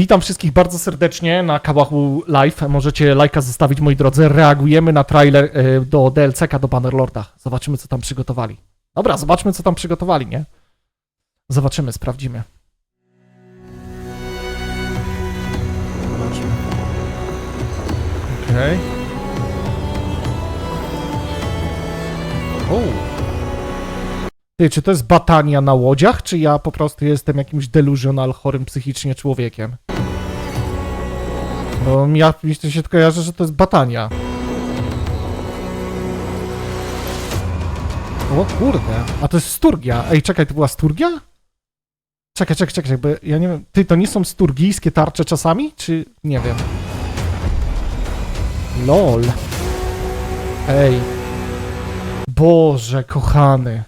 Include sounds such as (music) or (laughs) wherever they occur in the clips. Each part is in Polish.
Witam wszystkich bardzo serdecznie na Kałachu Live. Możecie lajka zostawić, moi drodzy. Reagujemy na trailer y, do DLC-ka do Bannerlorda. Zobaczymy, co tam przygotowali. Dobra, zobaczmy, co tam przygotowali, nie? Zobaczymy, sprawdzimy. Okej. O. Ty, czy to jest batania na łodziach, czy ja po prostu jestem jakimś delusional, chorym psychicznie człowiekiem? Bo ja mi się kojarzy, że to jest batania. O kurde, a to jest Sturgia. Ej, czekaj, to była Sturgia? Czekaj, czekaj, czekaj, bo ja nie wiem. Ty, to nie są sturgijskie tarcze czasami? Czy nie wiem? LOL. Ej. Boże, kochany.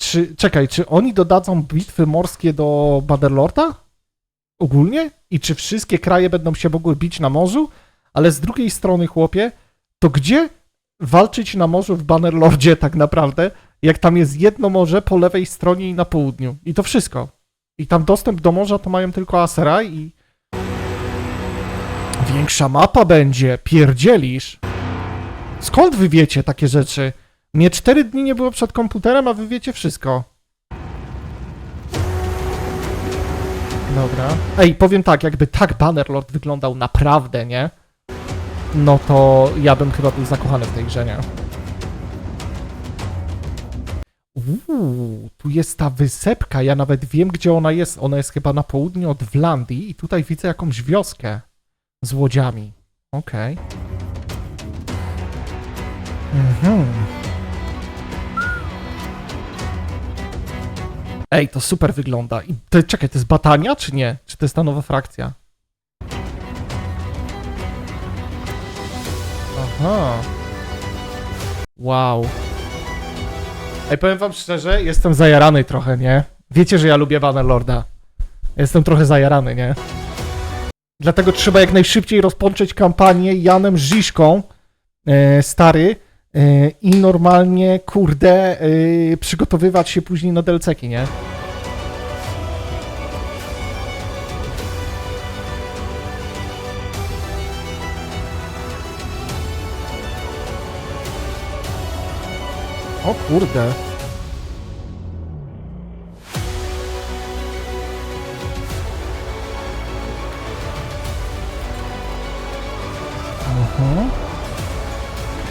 Czy, czekaj, czy oni dodadzą bitwy morskie do Bannerlorda? Ogólnie? I czy wszystkie kraje będą się mogły bić na morzu? Ale z drugiej strony, chłopie, to gdzie walczyć na morzu w Bannerlordzie tak naprawdę, jak tam jest jedno morze po lewej stronie i na południu? I to wszystko. I tam dostęp do morza to mają tylko Aseraj i... Większa mapa będzie, pierdzielisz. Skąd wy wiecie takie rzeczy? Mnie cztery dni nie było przed komputerem, a wy wiecie wszystko. Dobra. Ej, powiem tak, jakby tak Bannerlord wyglądał naprawdę, nie? No to ja bym chyba był zakochany w tej grze, nie? Uuu, tu jest ta wysepka, ja nawet wiem, gdzie ona jest. Ona jest chyba na południe od Wlandii i tutaj widzę jakąś wioskę z łodziami. Okej. Mhm. Ej, to super wygląda. I to, czekaj, to jest Batania, czy nie? Czy to jest ta nowa frakcja? Aha. Wow. Ej, powiem wam szczerze, jestem zajarany trochę, nie? Wiecie, że ja lubię Bannerlorda. Jestem trochę zajarany, nie? Dlatego trzeba jak najszybciej rozpocząć kampanię Janem Żiszką, e, stary, i normalnie, kurde, e, przygotowywać się później na DLC-ki, nie? O kurde. Mhm.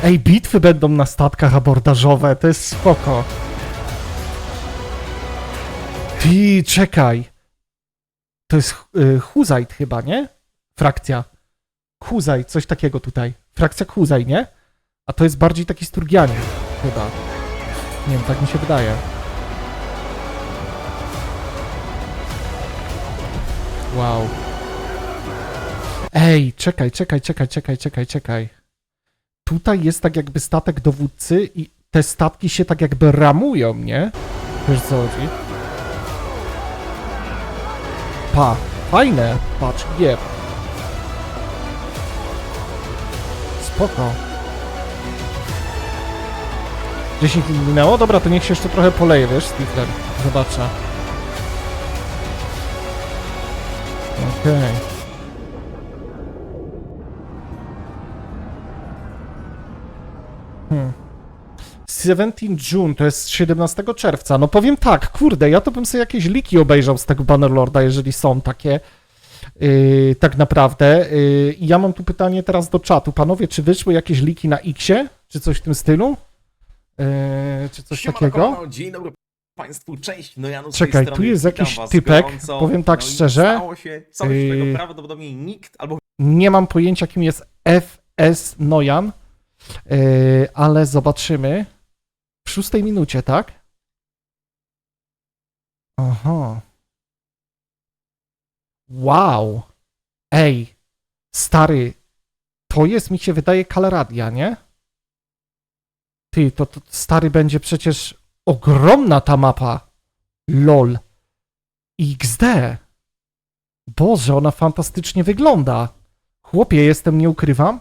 Ej, bitwy będą na statkach abordażowe, to jest spoko. Ty, czekaj. To jest y, Huzajt chyba, nie? Frakcja. Huzaj, coś takiego tutaj. Frakcja Huzaj, nie? A to jest bardziej taki Sturgianin, chyba. Nie wiem, tak mi się wydaje. Wow. Ej, czekaj, czekaj, czekaj, czekaj, czekaj, czekaj. Tutaj jest tak jakby statek dowódcy i te statki się tak jakby ramują, nie? Wiesz co chodzi? Pa, fajne, patrz, je. Spoko. 10 minut minęło? Dobra, to niech się jeszcze trochę poleje, wiesz, Stifler. Zobaczę. Okej. Hmm. 17 June, to jest 17 czerwca. No powiem tak, kurde, ja to bym sobie jakieś liki obejrzał z tego Bannerlorda, jeżeli są takie. Yy, tak naprawdę. Yy, I ja mam tu pytanie teraz do czatu. Panowie, czy wyszły jakieś liki na Xie? Czy coś w tym stylu? Yy, czy coś Siemano, takiego? kochano, Dzień dobry Państwu, cześć, no tej Czekaj, tu jest jakiś typek, gorąco. powiem tak no szczerze, się coś, yy, prawdopodobnie nikt albo Nie mam pojęcia, kim jest FS Nojan, yy, ale zobaczymy. W szóstej minucie, tak? Aha. Wow. Ej, stary, to jest, mi się wydaje, Kaleradia, nie? Ty, to, to stary będzie przecież ogromna ta mapa. LOL. XD. Boże, ona fantastycznie wygląda. Chłopie, jestem, nie ukrywam.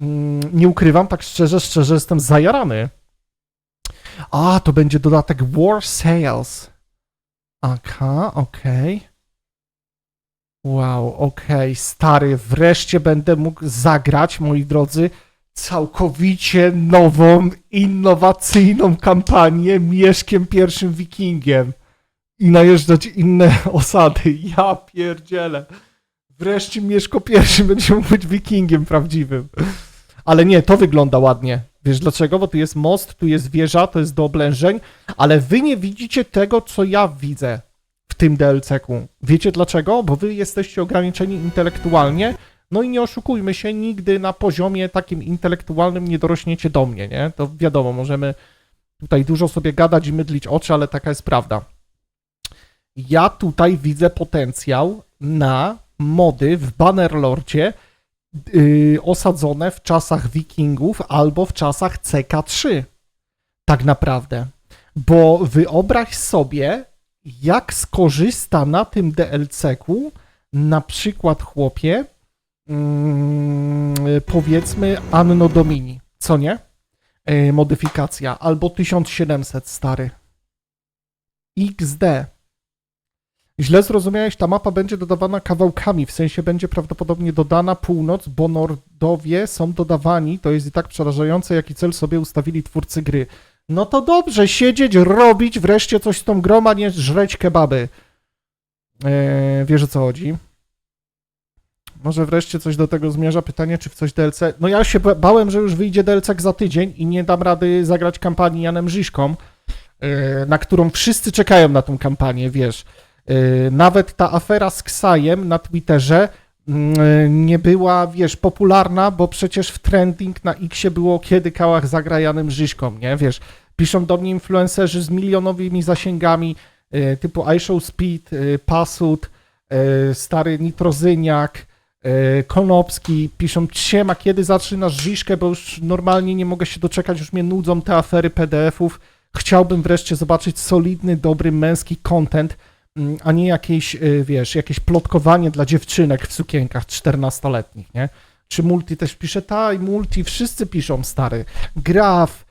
Mm, Nie ukrywam, tak szczerze, szczerze jestem zajarany. A, to będzie dodatek War Sales. Aha, okej. Wow, okej, stary, wreszcie będę mógł zagrać, moi drodzy, całkowicie nową, innowacyjną kampanię Mieszkiem pierwszym Wikingiem i najeżdżać inne (laughs) osady. Ja pierdzielę. Wreszcie Mieszko pierwszy będzie mógł być Wikingiem prawdziwym. Ale nie, to wygląda ładnie. Wiesz dlaczego? Bo tu jest most, tu jest wieża, to jest do oblężeń, ale wy nie widzicie tego, co ja widzę w tym DLC-ku. Wiecie dlaczego? Bo wy jesteście ograniczeni intelektualnie, no i nie oszukujmy się, nigdy na poziomie takim intelektualnym nie dorośniecie do mnie, nie? To wiadomo, możemy tutaj dużo sobie gadać i mydlić oczy, ale taka jest prawda. Ja tutaj widzę potencjał na mody w Bannerlordzie osadzone w czasach wikingów albo w czasach CK3. Tak naprawdę. Bo wyobraź sobie, jak skorzysta na tym DLC-ku na przykład chłopie, mm, powiedzmy Anno Domini, co nie? Yy, modyfikacja, albo 1700 stary. XD. Źle zrozumiałeś, ta mapa będzie dodawana kawałkami, w sensie będzie prawdopodobnie dodana północ, bo Nordowie są dodawani, to jest i tak przerażające, jaki cel sobie ustawili twórcy gry. No to dobrze, siedzieć, robić wreszcie coś z tą grą, a nie żreć kebaby. Eee, wiesz o co chodzi? Może wreszcie coś do tego zmierza. Pytanie, czy w coś DLC. No ja się ba- bałem, że już wyjdzie DLC za tydzień i nie dam rady zagrać kampanii Janem Żyżką, eee, na którą wszyscy czekają na tą kampanię, wiesz. Eee, Nawet ta afera z Ksajem na Twitterze mm, nie była, wiesz, popularna, bo przecież w trending na Xie było kiedy Kałach zagra Janem Żyżką, nie? Wiesz, piszą do mnie influencerzy z milionowymi zasięgami e, typu iShow Speed, Pasut, stary Nitrozyniak, Konopski, piszą siema, kiedy zaczynasz Żyżkę, bo już normalnie nie mogę się doczekać, już mnie nudzą te afery PDF-ów, chciałbym wreszcie zobaczyć solidny, dobry, męski content, a nie jakieś, y, wiesz, jakieś plotkowanie dla dziewczynek w sukienkach 14-letnich, nie? Czy Multi też pisze? Tak, Multi, wszyscy piszą, stary. Graf.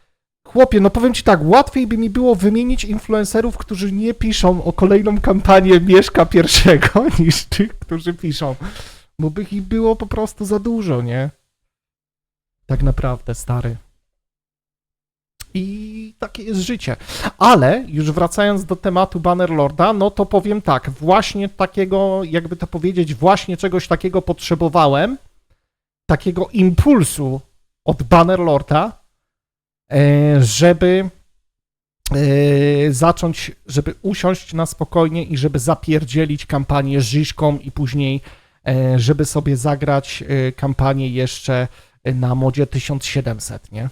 Chłopie, no powiem ci tak, łatwiej by mi było wymienić influencerów, którzy nie piszą o kolejną kampanię Mieszka pierwszego, (laughs) niż tych, którzy piszą. Bo by ich było po prostu za dużo, nie? Tak naprawdę, stary. I takie jest życie. Ale już wracając do tematu Bannerlorda, no to powiem tak, właśnie takiego, jakby to powiedzieć, właśnie czegoś takiego potrzebowałem, takiego impulsu od Bannerlorda, e, żeby e, zacząć, żeby usiąść na spokojnie i żeby zapierdzielić kampanię Żyżką i później, e, żeby sobie zagrać kampanię jeszcze na modzie 1700, nie?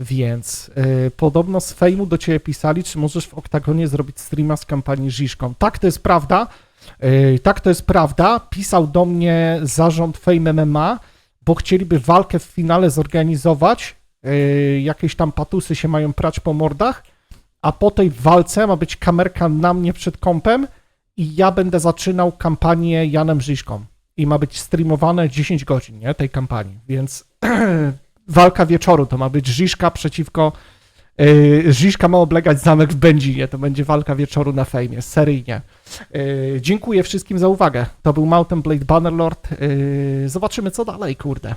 Więc y, podobno z fejmu do ciebie pisali, czy możesz w Oktagonie zrobić streama z kampanii Żiżką. Tak, to jest prawda. Y, tak, to jest prawda. Pisał do mnie zarząd Fame MMA, bo chcieliby walkę w finale zorganizować. Y, jakieś tam patusy się mają prać po mordach, a po tej walce ma być kamerka na mnie przed kąpem i ja będę zaczynał kampanię Janem Żyżką. I ma być streamowane 10 godzin, nie, tej kampanii, więc (clears throat) walka wieczoru to ma być Żiżka przeciwko. Yy, Żiżka ma oblegać zamek w Będzinie. To będzie walka wieczoru na fejmie, seryjnie. Yy, dziękuję wszystkim za uwagę. To był Mountain Blade Bannerlord. Yy, zobaczymy, co dalej, kurde.